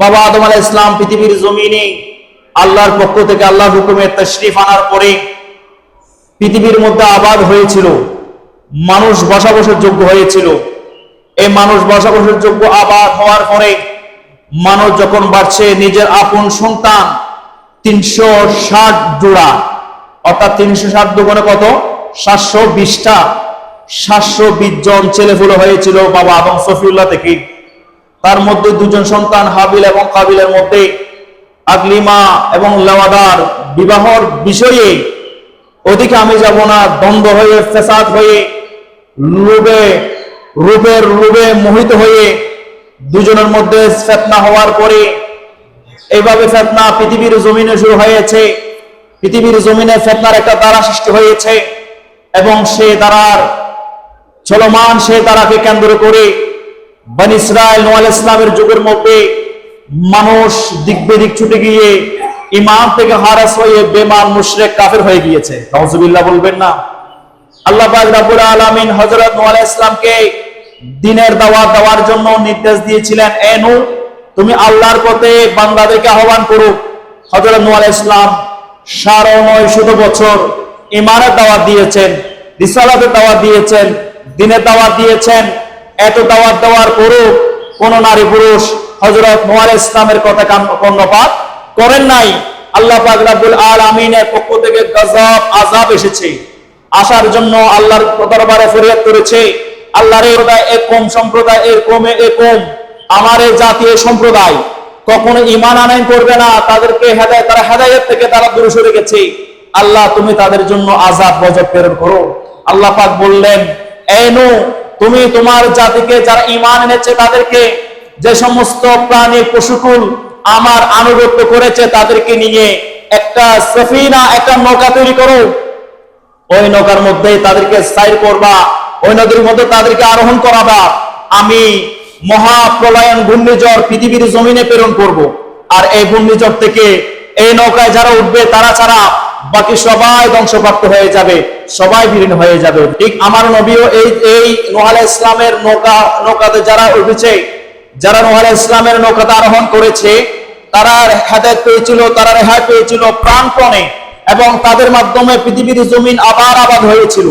বাবা আদম আলাহ ইসলাম পৃথিবীর জমিনে আল্লাহর পক্ষ থেকে আল্লাহর হুকুমের তশরিফ আনার পরে পৃথিবীর মধ্যে আবাদ হয়েছিল। মানুষ বসবাসের যোগ্য হয়েছিল। এই মানুষ বসবাসের যোগ্য আবাদ হওয়ার পরে মানুষ যখন বাড়ছে, নিজের আপন সন্তান তিনশো ষাট জোড়া, অর্থাৎ তিনশো ষাট দোকানে কত? সাতশো বিশটা, সাতশো বিশ জন ছেলেফুলো হয়েছিল বাবা আদম সফিউল্লাহ থেকে। তার মধ্যে দুজন সন্তান হাবিল এবং কাবিলের মধ্যে আগলিমা এবং লেওয়াদার বিবাহর বিষয়ে ওদিকে আমি যাব না, দ্বন্দ্ব হয়ে ফেসাদ হয়ে, রূপে, রূপের রূপে মোহিত হয়ে দুজনের মধ্যে ফেতনা হওয়ার পরে এইভাবে ফেতনা পৃথিবীর জমিনে শুরু হয়েছে। পৃথিবীর জমিনে ফেতনার একটা দ্বারা সৃষ্টি হয়েছে এবং সে দ্বারার চলমান সে দ্বারাকে কেন্দ্র করে বান ইসরায়েল নোয়াল ইসলামের যুগের মধ্যে মানুষ দিক বেদিক ছুটে গিয়ে ইমান থেকে হারাস হয়ে বেমান মুশরেক, কাফের হয়ে গিয়েছে। নওয়াজুবিল্লাহ বলবেন না। আল্লাহ পাক রাব্বুল আলামিন নূহ আলাইহিস ইসলামকে দিনের দাওয়াত দেওয়ার জন্য নির্দেশ দিয়েছিলেন, এ নূহ তুমি আল্লাহর পথে বান্দাদেরকে আহ্বান করো। হযরত নূহ আলাইহিস ইসলাম সাড়ে নয় শত বছর ইমানের দাওয়াত দিয়েছেন, রিসালাতের দাওয়াত দিয়েছেন, দিনের দাওয়াত দিয়েছেন। এত দাওয়াত দেওয়ার পরও কোন নারী পুরুষ হযরত নূহ ইসলামের কথা কর্ণপাত করেন নাই। আল্লাহ পাক রাব্বুল আলামিনের পক্ষ থেকে গজব, আযাব এসেছে। আসার জন্য আল্লাহর দরবারে ফরিয়াদ করেছে। আল্লাহর এই সম্প্রদায় এক কম এ কম। আমার এই জাতীয় সম্প্রদায় কখনো ইমান আনায়ন করবে না। তাদেরকে হেদায়, তারা হেদায়ত থেকে তারা দূরে সরে গেছে। আল্লাহ তুমি তাদের জন্য আজাব গজব প্রেরণ করো। আল্লাহ পাক বললেন এই নু তুমি তোমার জাতিকে যারা ইমান এনেছে তাদেরকে যে সমস্ত প্রাণী পশুকুল আমার আনুগত্য করেছে তাদেরকে নিয়ে একটা সফিনা, একটা নৌকা তৈরি করো। ওই নৌকার মধ্যে তাদেরকে সাইর করবা, ওই নদীর মধ্যে তাদেরকে আরোহণ করাবা। আমি মহা প্রলয়ন ঘূর্ণিঝড় পৃথিবীর জমিনে প্রেরণ করব। আর এই ঘূর্ণিঝড় থেকে এই নৌকায় যারা উঠবে তারা ছাড়া বাকি সবাই ধ্বংসপ্রাপ্ত হয়ে যাবে। সবাই বিলীন হয়ে যাবে। ঠিক আমার নবীও এই এই নোহালে ইসলামের নৌকা, নৌকাতে যারা উঠেছে, যারা নোহালে ইসলামের নৌকাতে আরোহণ করেছে, তারা হেদায়ত পেয়েছিল, তারা রেহাই পেয়েছিল প্রাণপণে এবং তাদের মাধ্যমে পৃথিবীর জমিন আবার আবাদ হয়েছিল।